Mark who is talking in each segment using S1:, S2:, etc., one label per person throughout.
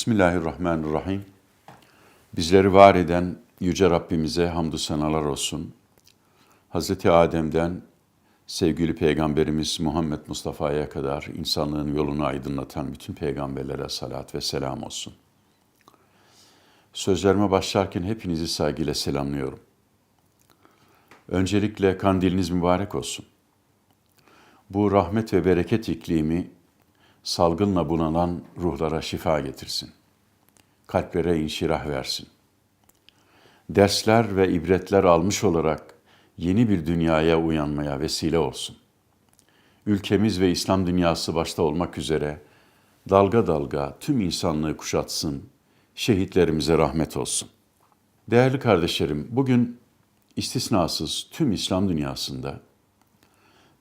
S1: Bismillahirrahmanirrahim. Bizleri var eden Yüce Rabbimize hamdü senalar olsun. Hazreti Adem'den sevgili Peygamberimiz Muhammed Mustafa'ya kadar insanlığın yolunu aydınlatan bütün peygamberlere salat ve selam olsun. Sözlerime başlarken hepinizi saygıyla selamlıyorum. Öncelikle kandiliniz mübarek olsun. Bu rahmet ve bereket iklimi salgınla bunanan ruhlara şifa getirsin. Kalplere inşirah versin. Dersler ve ibretler almış olarak yeni bir dünyaya uyanmaya vesile olsun. Ülkemiz ve İslam dünyası başta olmak üzere dalga dalga tüm insanlığı kuşatsın, şehitlerimize rahmet olsun. Değerli kardeşlerim, bugün istisnasız tüm İslam dünyasında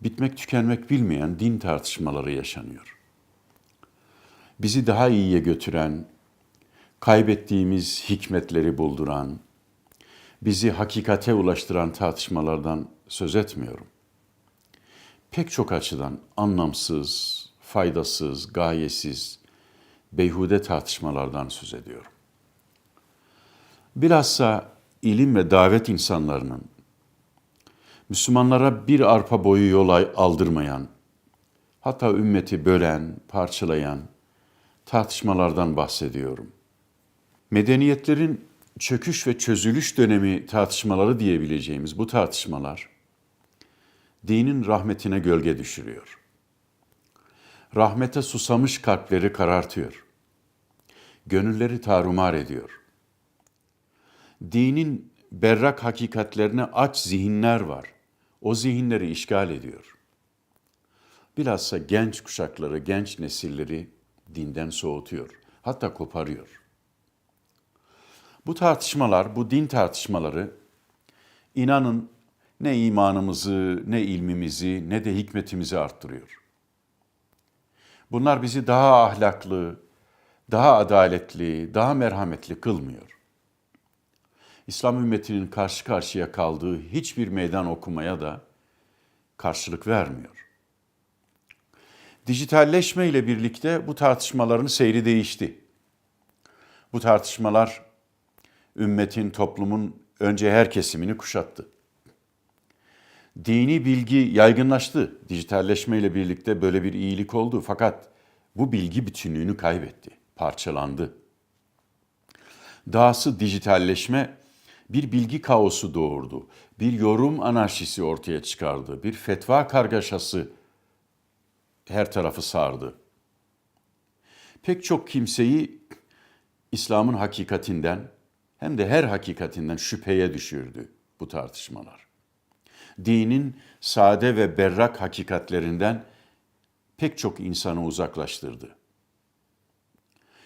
S1: bitmek tükenmek bilmeyen din tartışmaları yaşanıyor bizi daha iyiye götüren, kaybettiğimiz hikmetleri bulduran, bizi hakikate ulaştıran tartışmalardan söz etmiyorum. Pek çok açıdan anlamsız, faydasız, gayesiz, beyhude tartışmalardan söz ediyorum. Bilhassa ilim ve davet insanlarının Müslümanlara bir arpa boyu yol aldırmayan, hatta ümmeti bölen, parçalayan, tartışmalardan bahsediyorum. Medeniyetlerin çöküş ve çözülüş dönemi tartışmaları diyebileceğimiz bu tartışmalar dinin rahmetine gölge düşürüyor. Rahmete susamış kalpleri karartıyor. Gönülleri tarumar ediyor. Dinin berrak hakikatlerine aç zihinler var. O zihinleri işgal ediyor. Bilhassa genç kuşakları, genç nesilleri dinden soğutuyor. Hatta koparıyor. Bu tartışmalar, bu din tartışmaları inanın ne imanımızı, ne ilmimizi, ne de hikmetimizi arttırıyor. Bunlar bizi daha ahlaklı, daha adaletli, daha merhametli kılmıyor. İslam ümmetinin karşı karşıya kaldığı hiçbir meydan okumaya da karşılık vermiyor. Dijitalleşme ile birlikte bu tartışmaların seyri değişti. Bu tartışmalar ümmetin, toplumun önce her kesimini kuşattı. Dini bilgi yaygınlaştı. Dijitalleşme ile birlikte böyle bir iyilik oldu. Fakat bu bilgi bütünlüğünü kaybetti, parçalandı. Dahası dijitalleşme bir bilgi kaosu doğurdu. Bir yorum anarşisi ortaya çıkardı. Bir fetva kargaşası her tarafı sardı. Pek çok kimseyi İslam'ın hakikatinden hem de her hakikatinden şüpheye düşürdü bu tartışmalar. Dinin sade ve berrak hakikatlerinden pek çok insanı uzaklaştırdı.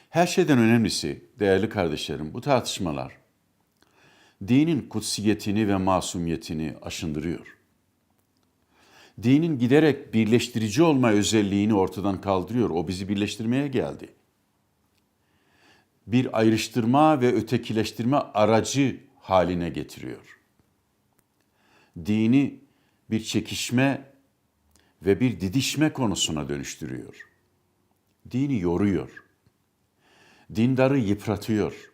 S1: Her şeyden önemlisi değerli kardeşlerim bu tartışmalar dinin kutsiyetini ve masumiyetini aşındırıyor dinin giderek birleştirici olma özelliğini ortadan kaldırıyor. O bizi birleştirmeye geldi. Bir ayrıştırma ve ötekileştirme aracı haline getiriyor. Dini bir çekişme ve bir didişme konusuna dönüştürüyor. Dini yoruyor. Dindarı yıpratıyor.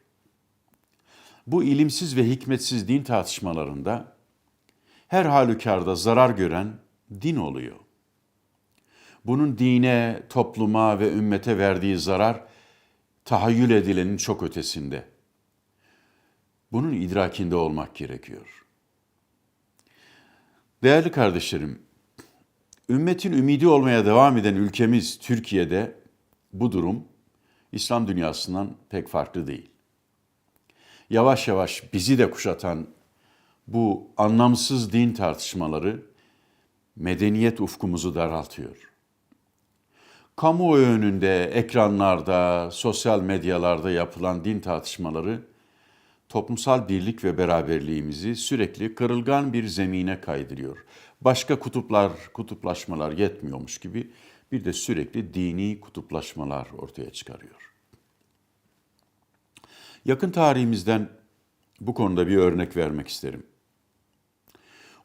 S1: Bu ilimsiz ve hikmetsiz din tartışmalarında her halükarda zarar gören din oluyor. Bunun dine, topluma ve ümmete verdiği zarar tahayyül edilenin çok ötesinde. Bunun idrakinde olmak gerekiyor. Değerli kardeşlerim, ümmetin ümidi olmaya devam eden ülkemiz Türkiye'de bu durum İslam dünyasından pek farklı değil. Yavaş yavaş bizi de kuşatan bu anlamsız din tartışmaları medeniyet ufkumuzu daraltıyor. Kamuoyu önünde, ekranlarda, sosyal medyalarda yapılan din tartışmaları toplumsal birlik ve beraberliğimizi sürekli kırılgan bir zemine kaydırıyor. Başka kutuplar, kutuplaşmalar yetmiyormuş gibi bir de sürekli dini kutuplaşmalar ortaya çıkarıyor. Yakın tarihimizden bu konuda bir örnek vermek isterim.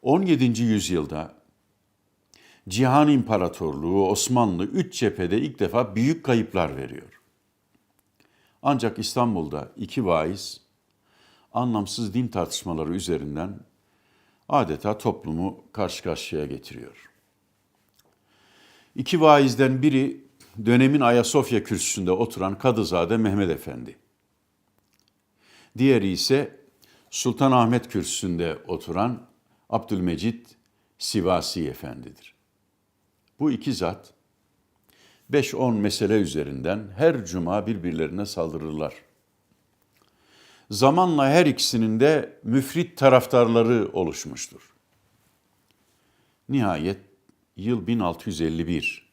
S1: 17. yüzyılda Cihan İmparatorluğu, Osmanlı üç cephede ilk defa büyük kayıplar veriyor. Ancak İstanbul'da iki vaiz anlamsız din tartışmaları üzerinden adeta toplumu karşı karşıya getiriyor. İki vaizden biri dönemin Ayasofya kürsüsünde oturan Kadızade Mehmet Efendi. Diğeri ise Sultanahmet kürsüsünde oturan Abdülmecit Sivasi Efendidir. Bu iki zat 5-10 mesele üzerinden her cuma birbirlerine saldırırlar. Zamanla her ikisinin de müfrit taraftarları oluşmuştur. Nihayet yıl 1651.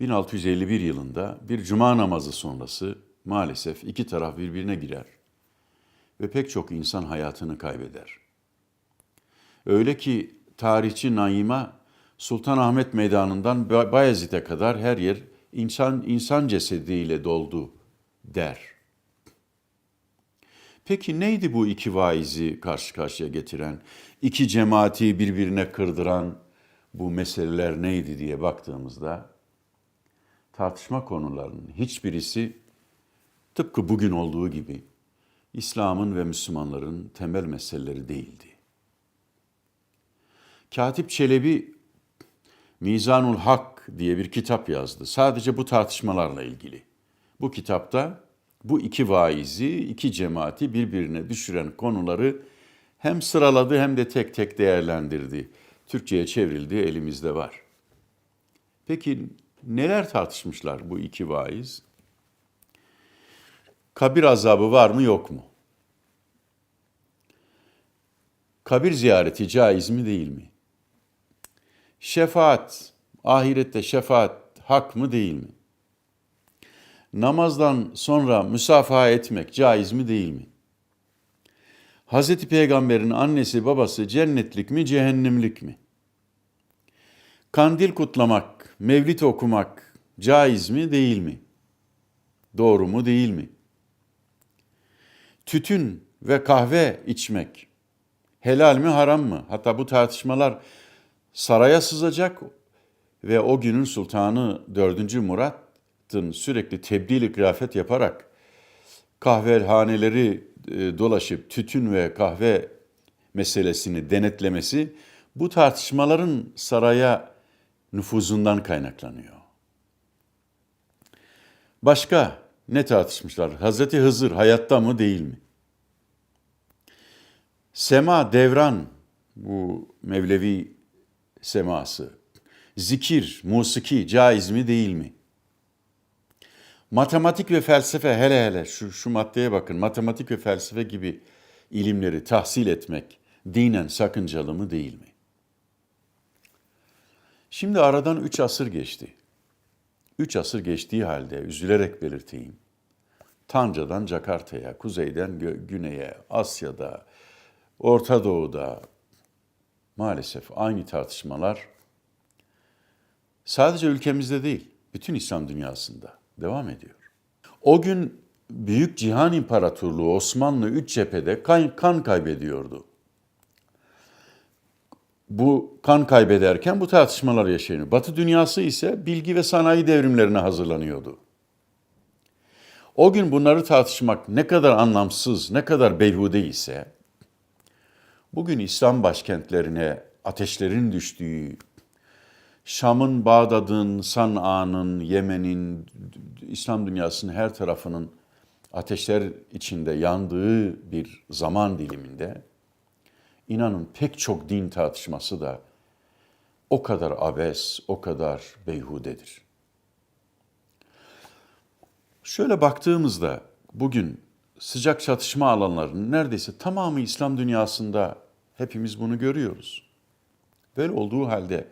S1: 1651 yılında bir cuma namazı sonrası maalesef iki taraf birbirine girer ve pek çok insan hayatını kaybeder. Öyle ki tarihçi Naima Sultanahmet Meydanı'ndan Bayezid'e kadar her yer insan insan cesediyle doldu der. Peki neydi bu iki vaizi karşı karşıya getiren, iki cemaati birbirine kırdıran bu meseleler neydi diye baktığımızda tartışma konularının hiçbirisi tıpkı bugün olduğu gibi İslam'ın ve Müslümanların temel meseleleri değildi. Katip Çelebi Mizanul Hak diye bir kitap yazdı. Sadece bu tartışmalarla ilgili. Bu kitapta bu iki vaizi, iki cemaati birbirine düşüren konuları hem sıraladı hem de tek tek değerlendirdi. Türkçe'ye çevrildi, elimizde var. Peki neler tartışmışlar bu iki vaiz? Kabir azabı var mı yok mu? Kabir ziyareti caiz mi değil mi? Şefaat, ahirette şefaat hak mı değil mi? Namazdan sonra müsafaha etmek caiz mi değil mi? Hazreti Peygamber'in annesi babası cennetlik mi cehennemlik mi? Kandil kutlamak, mevlit okumak caiz mi değil mi? Doğru mu değil mi? Tütün ve kahve içmek helal mi haram mı? Hatta bu tartışmalar saraya sızacak ve o günün sultanı 4. Murat'ın sürekli tebdili kıyafet yaparak kahvehaneleri e, dolaşıp tütün ve kahve meselesini denetlemesi bu tartışmaların saraya nüfuzundan kaynaklanıyor. Başka ne tartışmışlar? Hazreti Hızır hayatta mı değil mi? Sema devran bu Mevlevi seması. Zikir, musiki caiz mi değil mi? Matematik ve felsefe hele hele şu, şu maddeye bakın. Matematik ve felsefe gibi ilimleri tahsil etmek dinen sakıncalı mı değil mi? Şimdi aradan üç asır geçti. Üç asır geçtiği halde üzülerek belirteyim. Tanca'dan Jakarta'ya, kuzeyden gö- güneye, Asya'da, Orta Doğu'da maalesef aynı tartışmalar sadece ülkemizde değil, bütün İslam dünyasında devam ediyor. O gün Büyük Cihan İmparatorluğu Osmanlı üç cephede kan, kan kaybediyordu. Bu kan kaybederken bu tartışmalar yaşanıyor. Batı dünyası ise bilgi ve sanayi devrimlerine hazırlanıyordu. O gün bunları tartışmak ne kadar anlamsız, ne kadar beyhude ise, bugün İslam başkentlerine ateşlerin düştüğü, Şam'ın, Bağdat'ın, San'a'nın, Yemen'in, İslam dünyasının her tarafının ateşler içinde yandığı bir zaman diliminde inanın pek çok din tartışması da o kadar abes, o kadar beyhudedir. Şöyle baktığımızda bugün sıcak çatışma alanlarının neredeyse tamamı İslam dünyasında hepimiz bunu görüyoruz. Böyle olduğu halde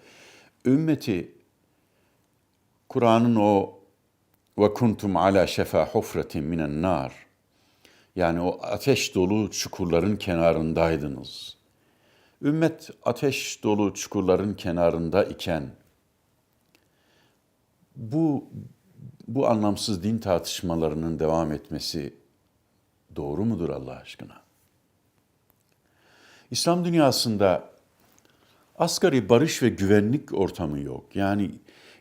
S1: ümmeti Kur'an'ın o ve kuntum ala şefa hufretin minen nar yani o ateş dolu çukurların kenarındaydınız. Ümmet ateş dolu çukurların kenarında iken bu bu anlamsız din tartışmalarının devam etmesi doğru mudur Allah aşkına? İslam dünyasında asgari barış ve güvenlik ortamı yok. Yani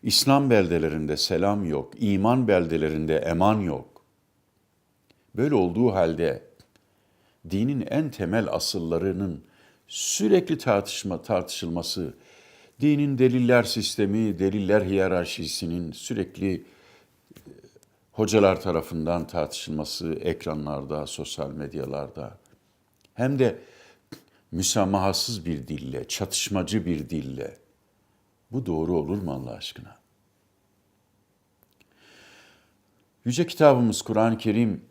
S1: İslam beldelerinde selam yok, iman beldelerinde eman yok. Böyle olduğu halde dinin en temel asıllarının sürekli tartışma tartışılması, dinin deliller sistemi, deliller hiyerarşisinin sürekli hocalar tarafından tartışılması ekranlarda, sosyal medyalarda hem de müsamahasız bir dille, çatışmacı bir dille bu doğru olur mu Allah aşkına? Yüce kitabımız Kur'an-ı Kerim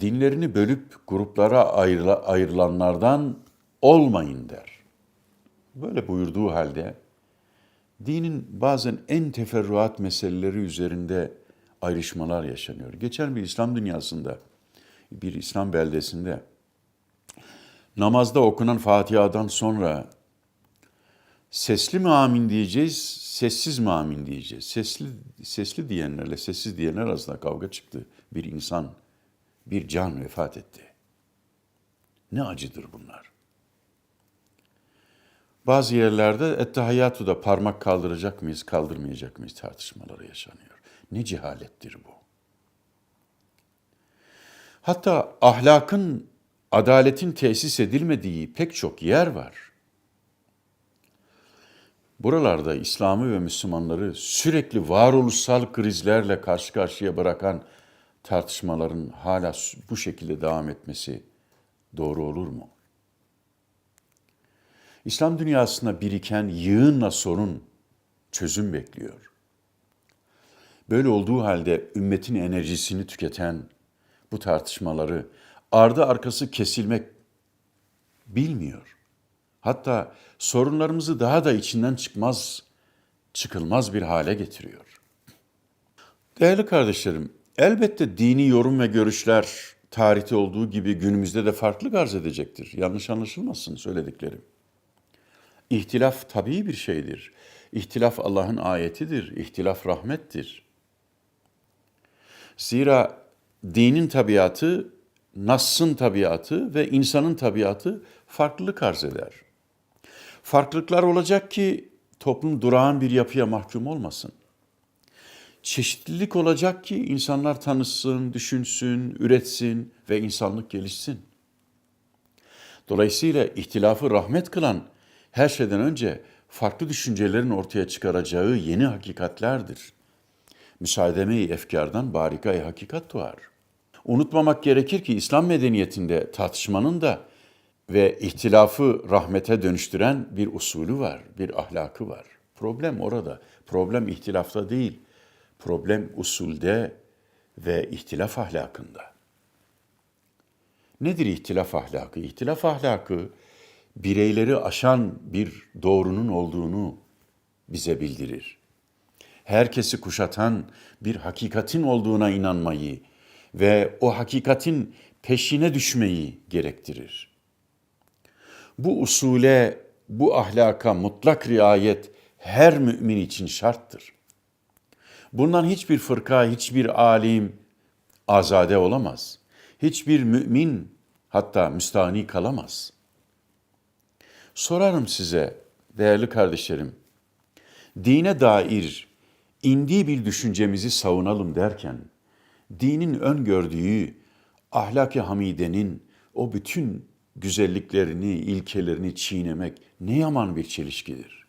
S1: dinlerini bölüp gruplara ayrıla, ayrılanlardan olmayın der. Böyle buyurduğu halde dinin bazen en teferruat meseleleri üzerinde ayrışmalar yaşanıyor. Geçen bir İslam dünyasında, bir İslam beldesinde namazda okunan Fatiha'dan sonra sesli mi amin diyeceğiz, sessiz mi amin diyeceğiz? Sesli, sesli diyenlerle sessiz diyenler arasında kavga çıktı. Bir insan, bir can vefat etti. Ne acıdır bunlar. Bazı yerlerde Ettehiyyatu'da parmak kaldıracak mıyız, kaldırmayacak mıyız tartışmaları yaşanıyor. Ne cehalettir bu. Hatta ahlakın, adaletin tesis edilmediği pek çok yer var. Buralarda İslam'ı ve Müslümanları sürekli varoluşsal krizlerle karşı karşıya bırakan tartışmaların hala bu şekilde devam etmesi doğru olur mu? İslam dünyasında biriken yığınla sorun çözüm bekliyor. Böyle olduğu halde ümmetin enerjisini tüketen bu tartışmaları ardı arkası kesilmek bilmiyor. Hatta sorunlarımızı daha da içinden çıkmaz, çıkılmaz bir hale getiriyor. Değerli kardeşlerim, elbette dini yorum ve görüşler tarihte olduğu gibi günümüzde de farklı arz edecektir. Yanlış anlaşılmasın söylediklerim. İhtilaf tabii bir şeydir. İhtilaf Allah'ın ayetidir. İhtilaf rahmettir. Zira dinin tabiatı, Nass'ın tabiatı ve insanın tabiatı farklılık arz eder. Farklılıklar olacak ki toplum durağan bir yapıya mahkum olmasın. Çeşitlilik olacak ki insanlar tanışsın, düşünsün, üretsin ve insanlık gelişsin. Dolayısıyla ihtilafı rahmet kılan her şeyden önce farklı düşüncelerin ortaya çıkaracağı yeni hakikatlerdir. Müsaademe-i efkardan barikay hakikat doğar. Unutmamak gerekir ki İslam medeniyetinde tartışmanın da ve ihtilafı rahmete dönüştüren bir usulü var, bir ahlakı var. Problem orada. Problem ihtilafta değil. Problem usulde ve ihtilaf ahlakında. Nedir ihtilaf ahlakı? İhtilaf ahlakı bireyleri aşan bir doğrunun olduğunu bize bildirir. Herkesi kuşatan bir hakikatin olduğuna inanmayı ve o hakikatin peşine düşmeyi gerektirir. Bu usule, bu ahlaka mutlak riayet her mümin için şarttır. Bundan hiçbir fırka, hiçbir alim azade olamaz. Hiçbir mümin hatta müstahni kalamaz.'' Sorarım size değerli kardeşlerim, dine dair indiği bir düşüncemizi savunalım derken, dinin öngördüğü ahlak-ı hamidenin o bütün güzelliklerini, ilkelerini çiğnemek ne yaman bir çelişkidir.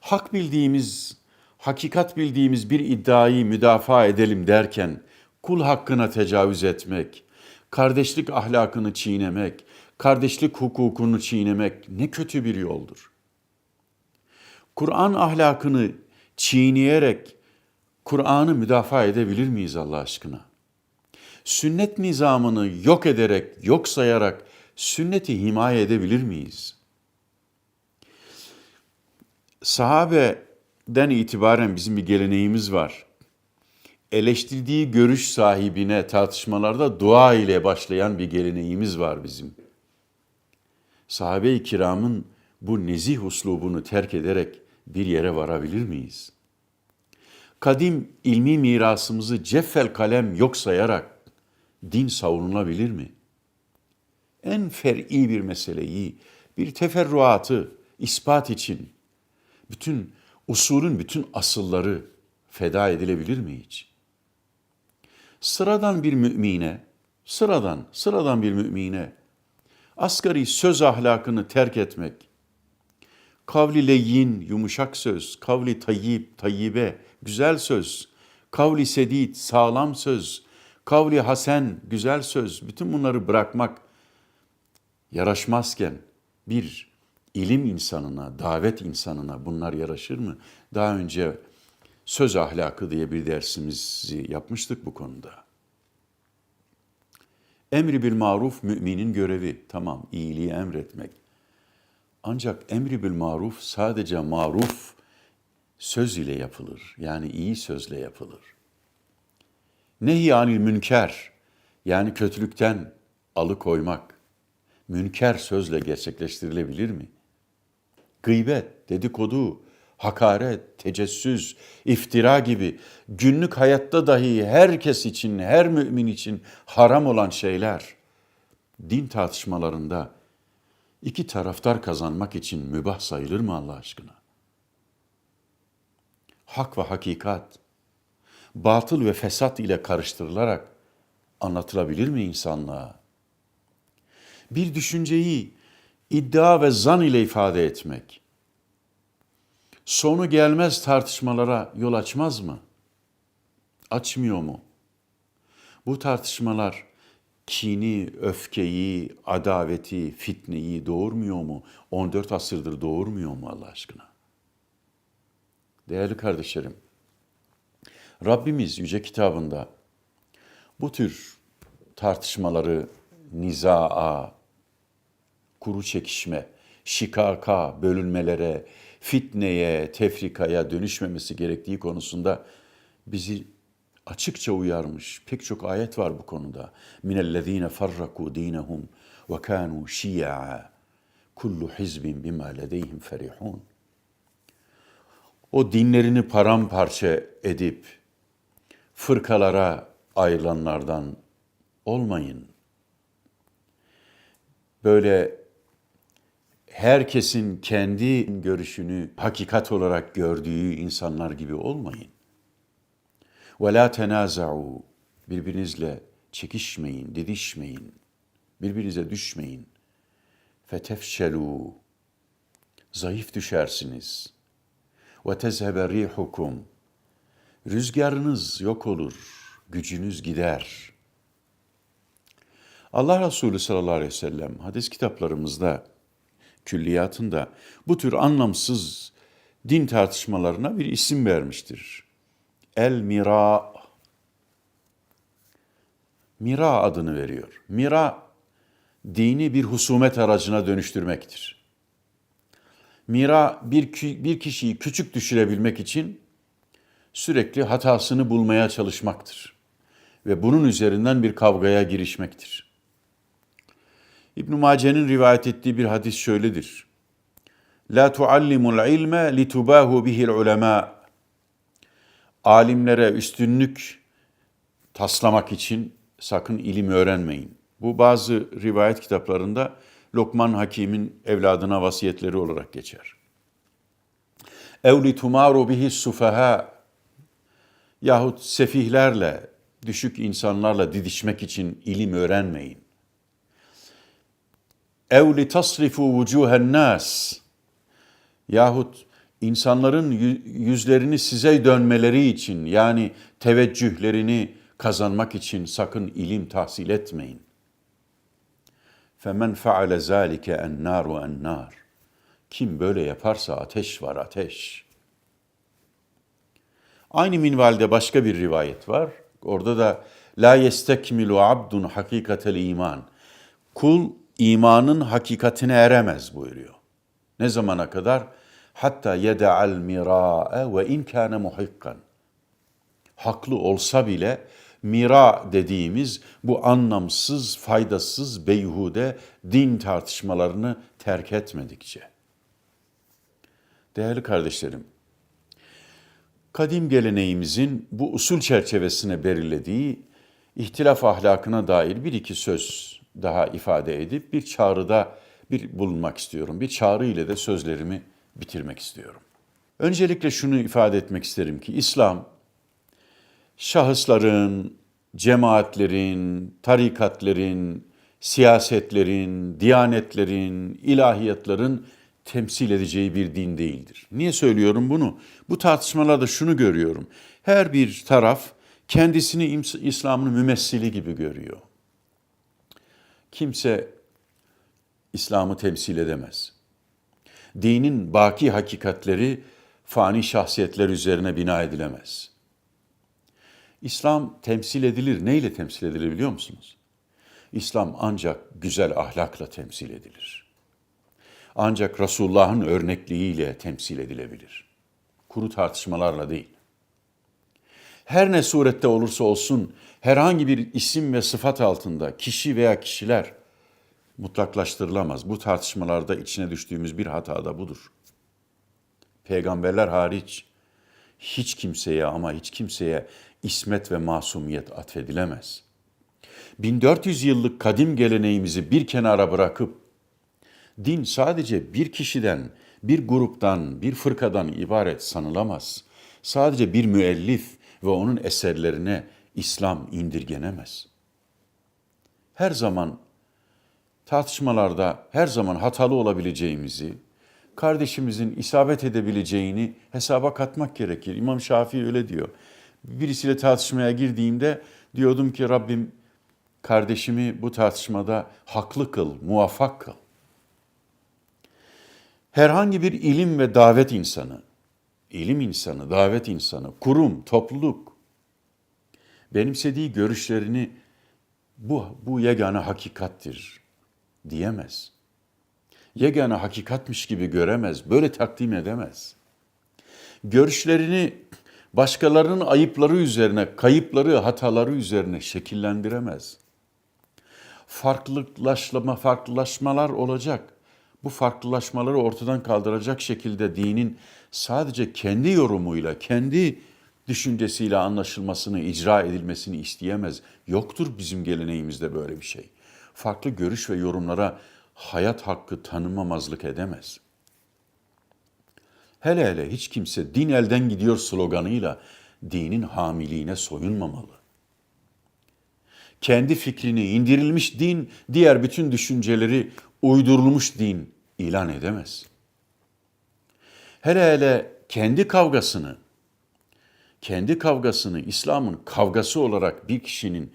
S1: Hak bildiğimiz, hakikat bildiğimiz bir iddiayı müdafaa edelim derken, kul hakkına tecavüz etmek, kardeşlik ahlakını çiğnemek, kardeşlik hukukunu çiğnemek ne kötü bir yoldur. Kur'an ahlakını çiğneyerek Kur'an'ı müdafaa edebilir miyiz Allah aşkına? Sünnet nizamını yok ederek, yok sayarak sünneti himaye edebilir miyiz? Sahabeden itibaren bizim bir geleneğimiz var. Eleştirdiği görüş sahibine tartışmalarda dua ile başlayan bir geleneğimiz var bizim sahabe-i kiramın bu nezih uslubunu terk ederek bir yere varabilir miyiz? Kadim ilmi mirasımızı ceffel kalem yok sayarak din savunulabilir mi? En fer'i bir meseleyi, bir teferruatı ispat için bütün usulün bütün asılları feda edilebilir mi hiç? sıradan bir mümine, sıradan, sıradan bir mümine asgari söz ahlakını terk etmek, kavli leyyin, yumuşak söz, kavli tayyip, tayyibe, güzel söz, kavli sedid, sağlam söz, kavli hasen, güzel söz, bütün bunları bırakmak yaraşmazken bir ilim insanına, davet insanına bunlar yaraşır mı? Daha önce söz ahlakı diye bir dersimizi yapmıştık bu konuda. Emri bil maruf müminin görevi. Tamam iyiliği emretmek. Ancak emri bil maruf sadece maruf söz ile yapılır. Yani iyi sözle yapılır. Nehy anil münker yani kötülükten alıkoymak münker sözle gerçekleştirilebilir mi? Gıybet, dedikodu, hakaret, tecessüs, iftira gibi günlük hayatta dahi herkes için, her mümin için haram olan şeyler din tartışmalarında iki taraftar kazanmak için mübah sayılır mı Allah aşkına? Hak ve hakikat, batıl ve fesat ile karıştırılarak anlatılabilir mi insanlığa? Bir düşünceyi iddia ve zan ile ifade etmek, sonu gelmez tartışmalara yol açmaz mı? Açmıyor mu? Bu tartışmalar kini, öfkeyi, adaveti, fitneyi doğurmuyor mu? 14 asırdır doğurmuyor mu Allah aşkına? Değerli kardeşlerim, Rabbimiz Yüce Kitabında bu tür tartışmaları nizaa, kuru çekişme, şikaka, bölünmelere, fitneye, tefrikaya dönüşmemesi gerektiği konusunda bizi açıkça uyarmış. Pek çok ayet var bu konuda. Minellezine farraku dinehum ve kanu şi'a. Kullu hizbin bima ledeyhim ferihun. O dinlerini paramparça edip fırkalara ayrılanlardan olmayın. Böyle herkesin kendi görüşünü hakikat olarak gördüğü insanlar gibi olmayın. Ve la tenaza'u birbirinizle çekişmeyin, didişmeyin. Birbirinize düşmeyin. Fetefşelu zayıf düşersiniz. Ve tezhebe rihukum rüzgarınız yok olur, gücünüz gider. Allah Resulü sallallahu aleyhi ve sellem hadis kitaplarımızda külliyatında bu tür anlamsız din tartışmalarına bir isim vermiştir. El mira. Mira adını veriyor. Mira dini bir husumet aracına dönüştürmektir. Mira bir, bir kişiyi küçük düşürebilmek için sürekli hatasını bulmaya çalışmaktır. Ve bunun üzerinden bir kavgaya girişmektir. İbn Mace'nin rivayet ettiği bir hadis şöyledir. La tuallimul ilme litubahu bihil ulema. Alimlere üstünlük taslamak için sakın ilim öğrenmeyin. Bu bazı rivayet kitaplarında Lokman Hakim'in evladına vasiyetleri olarak geçer. Ev litumaru bihi sufaha yahut sefihlerle, düşük insanlarla didişmek için ilim öğrenmeyin. Ev li tasrifu vucuhen nas yahut insanların yüzlerini size dönmeleri için yani teveccühlerini kazanmak için sakın ilim tahsil etmeyin. Femen faale zalike en naru en nar. Kim böyle yaparsa ateş var ateş. Aynı minvalde başka bir rivayet var. Orada da la yestekmilu abdun hakikatel iman. Kul imanın hakikatine eremez buyuruyor. Ne zamana kadar? Hatta yeda'al mira'e ve in kâne muhikkan. Haklı olsa bile mira dediğimiz bu anlamsız, faydasız, beyhude din tartışmalarını terk etmedikçe. Değerli kardeşlerim, kadim geleneğimizin bu usul çerçevesine belirlediği ihtilaf ahlakına dair bir iki söz daha ifade edip bir çağrıda bir bulunmak istiyorum. Bir çağrı ile de sözlerimi bitirmek istiyorum. Öncelikle şunu ifade etmek isterim ki İslam şahısların, cemaatlerin, tarikatlerin, siyasetlerin, diyanetlerin, ilahiyatların temsil edeceği bir din değildir. Niye söylüyorum bunu? Bu tartışmalarda şunu görüyorum. Her bir taraf kendisini İslam'ın mümessili gibi görüyor. Kimse İslam'ı temsil edemez. Dinin baki hakikatleri fani şahsiyetler üzerine bina edilemez. İslam temsil edilir. Neyle temsil edilir biliyor musunuz? İslam ancak güzel ahlakla temsil edilir. Ancak Resulullah'ın örnekliğiyle temsil edilebilir. Kuru tartışmalarla değil. Her ne surette olursa olsun herhangi bir isim ve sıfat altında kişi veya kişiler mutlaklaştırılamaz. Bu tartışmalarda içine düştüğümüz bir hata da budur. Peygamberler hariç hiç kimseye ama hiç kimseye ismet ve masumiyet atfedilemez. 1400 yıllık kadim geleneğimizi bir kenara bırakıp din sadece bir kişiden, bir gruptan, bir fırkadan ibaret sanılamaz. Sadece bir müellif ve onun eserlerine İslam indirgenemez. Her zaman tartışmalarda her zaman hatalı olabileceğimizi, kardeşimizin isabet edebileceğini hesaba katmak gerekir. İmam Şafii öyle diyor. Birisiyle tartışmaya girdiğimde diyordum ki Rabbim kardeşimi bu tartışmada haklı kıl, muvaffak kıl. Herhangi bir ilim ve davet insanı, ilim insanı, davet insanı, kurum, topluluk benimsediği görüşlerini bu, bu yegane hakikattir diyemez. Yegane hakikatmiş gibi göremez, böyle takdim edemez. Görüşlerini başkalarının ayıpları üzerine, kayıpları, hataları üzerine şekillendiremez. Farklılaşma, farklılaşmalar olacak. Bu farklılaşmaları ortadan kaldıracak şekilde dinin sadece kendi yorumuyla, kendi düşüncesiyle anlaşılmasını, icra edilmesini isteyemez. Yoktur bizim geleneğimizde böyle bir şey. Farklı görüş ve yorumlara hayat hakkı tanımamazlık edemez. Hele hele hiç kimse din elden gidiyor sloganıyla dinin hamiliğine soyunmamalı. Kendi fikrini indirilmiş din, diğer bütün düşünceleri uydurulmuş din ilan edemez. Hele hele kendi kavgasını, kendi kavgasını İslam'ın kavgası olarak bir kişinin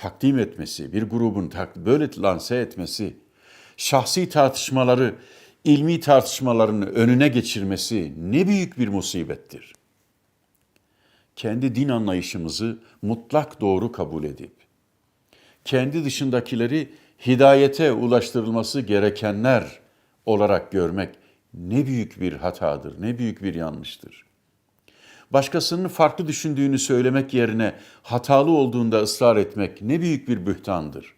S1: takdim etmesi, bir grubun tak- böyle lanse etmesi, şahsi tartışmaları, ilmi tartışmalarını önüne geçirmesi ne büyük bir musibettir. Kendi din anlayışımızı mutlak doğru kabul edip, kendi dışındakileri hidayete ulaştırılması gerekenler olarak görmek ne büyük bir hatadır, ne büyük bir yanlıştır. Başkasının farklı düşündüğünü söylemek yerine hatalı olduğunda ısrar etmek ne büyük bir bühtandır.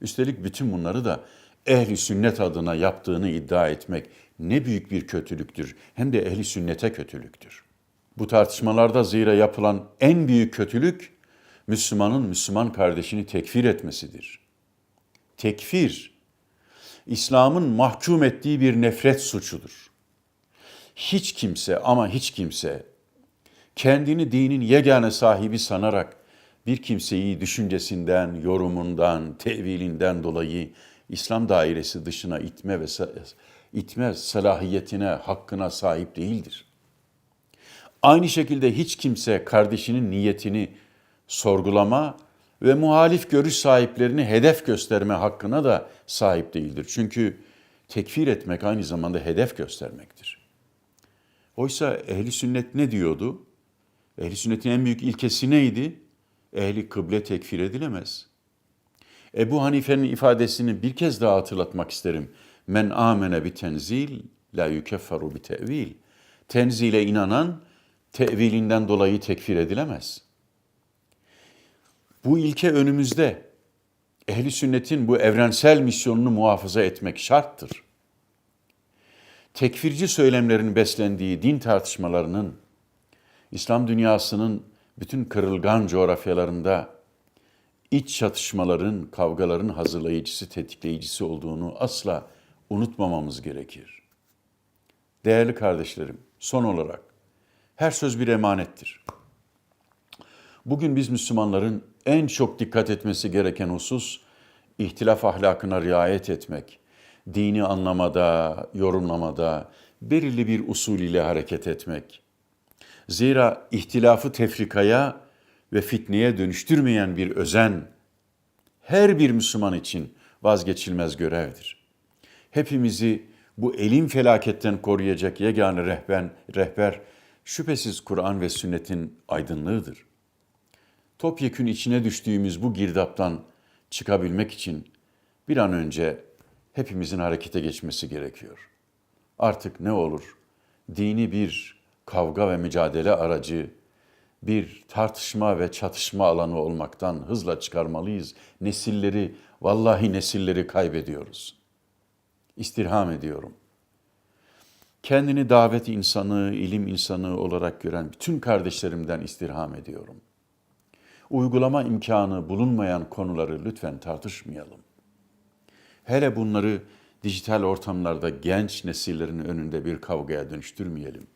S1: Üstelik bütün bunları da ehli sünnet adına yaptığını iddia etmek ne büyük bir kötülüktür. Hem de ehli sünnete kötülüktür. Bu tartışmalarda zira yapılan en büyük kötülük Müslümanın Müslüman kardeşini tekfir etmesidir. Tekfir, İslam'ın mahkum ettiği bir nefret suçudur. Hiç kimse ama hiç kimse kendini dinin yegane sahibi sanarak bir kimseyi düşüncesinden, yorumundan, tevilinden dolayı İslam dairesi dışına itme ve itme salahiyetine, hakkına sahip değildir. Aynı şekilde hiç kimse kardeşinin niyetini sorgulama ve muhalif görüş sahiplerini hedef gösterme hakkına da sahip değildir. Çünkü tekfir etmek aynı zamanda hedef göstermektir. Oysa ehli sünnet ne diyordu? Ehli sünnetin en büyük ilkesi neydi? Ehli kıble tekfir edilemez. Ebu Hanife'nin ifadesini bir kez daha hatırlatmak isterim. Men amene bi tenzil la yukeffaru bi tevil. Tenzile inanan tevilinden dolayı tekfir edilemez. Bu ilke önümüzde. Ehli sünnetin bu evrensel misyonunu muhafaza etmek şarttır. Tekfirci söylemlerin beslendiği din tartışmalarının İslam dünyasının bütün kırılgan coğrafyalarında iç çatışmaların, kavgaların hazırlayıcısı, tetikleyicisi olduğunu asla unutmamamız gerekir. Değerli kardeşlerim, son olarak her söz bir emanettir. Bugün biz Müslümanların en çok dikkat etmesi gereken husus ihtilaf ahlakına riayet etmek. Dini anlamada, yorumlamada belirli bir usul ile hareket etmek. Zira ihtilafı tefrikaya ve fitneye dönüştürmeyen bir özen her bir Müslüman için vazgeçilmez görevdir. Hepimizi bu elin felaketten koruyacak yegane rehber, rehber şüphesiz Kur'an ve sünnetin aydınlığıdır. Topyekün içine düştüğümüz bu girdaptan çıkabilmek için bir an önce hepimizin harekete geçmesi gerekiyor. Artık ne olur dini bir kavga ve mücadele aracı, bir tartışma ve çatışma alanı olmaktan hızla çıkarmalıyız. Nesilleri, vallahi nesilleri kaybediyoruz. İstirham ediyorum. Kendini davet insanı, ilim insanı olarak gören bütün kardeşlerimden istirham ediyorum. Uygulama imkanı bulunmayan konuları lütfen tartışmayalım. Hele bunları dijital ortamlarda genç nesillerin önünde bir kavgaya dönüştürmeyelim.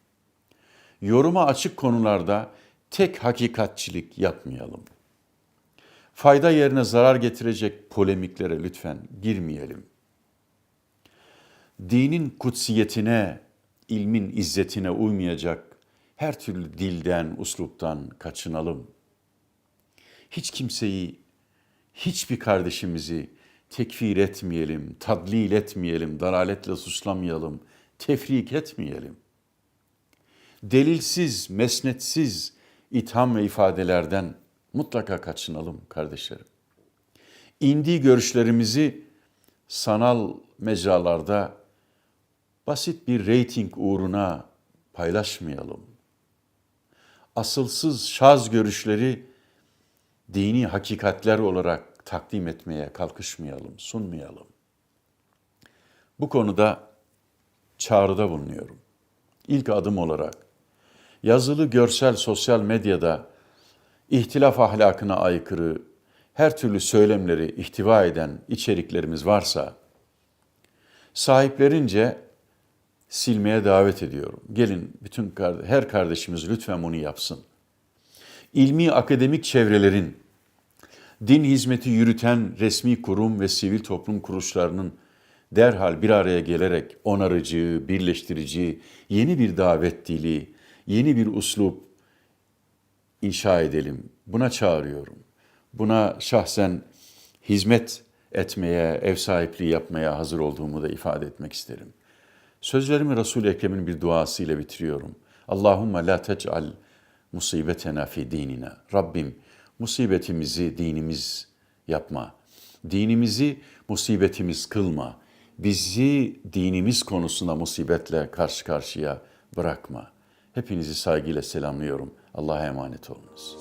S1: Yoruma açık konularda tek hakikatçilik yapmayalım. Fayda yerine zarar getirecek polemiklere lütfen girmeyelim. Dinin kutsiyetine, ilmin izzetine uymayacak her türlü dilden, usluptan kaçınalım. Hiç kimseyi, hiçbir kardeşimizi tekfir etmeyelim, tadlil etmeyelim, daraletle suçlamayalım, tefrik etmeyelim. Delilsiz, mesnetsiz itham ve ifadelerden mutlaka kaçınalım kardeşlerim. İndi görüşlerimizi sanal mecralarda basit bir reyting uğruna paylaşmayalım. Asılsız şaz görüşleri dini hakikatler olarak takdim etmeye kalkışmayalım, sunmayalım. Bu konuda çağrıda bulunuyorum. İlk adım olarak yazılı, görsel, sosyal medyada ihtilaf ahlakına aykırı her türlü söylemleri ihtiva eden içeriklerimiz varsa sahiplerince silmeye davet ediyorum. Gelin bütün her kardeşimiz lütfen bunu yapsın. İlmi akademik çevrelerin din hizmeti yürüten resmi kurum ve sivil toplum kuruluşlarının derhal bir araya gelerek onarıcı, birleştirici, yeni bir davet dili, yeni bir uslup inşa edelim. Buna çağırıyorum. Buna şahsen hizmet etmeye, ev sahipliği yapmaya hazır olduğumu da ifade etmek isterim. Sözlerimi Resul-i Ekrem'in bir duasıyla bitiriyorum. Allahümme la tec'al musibetena fi dinina. Rabbim musibetimizi dinimiz yapma. Dinimizi musibetimiz kılma. Bizi dinimiz konusunda musibetle karşı karşıya bırakma. Hepinizi saygıyla selamlıyorum. Allah'a emanet olunuz.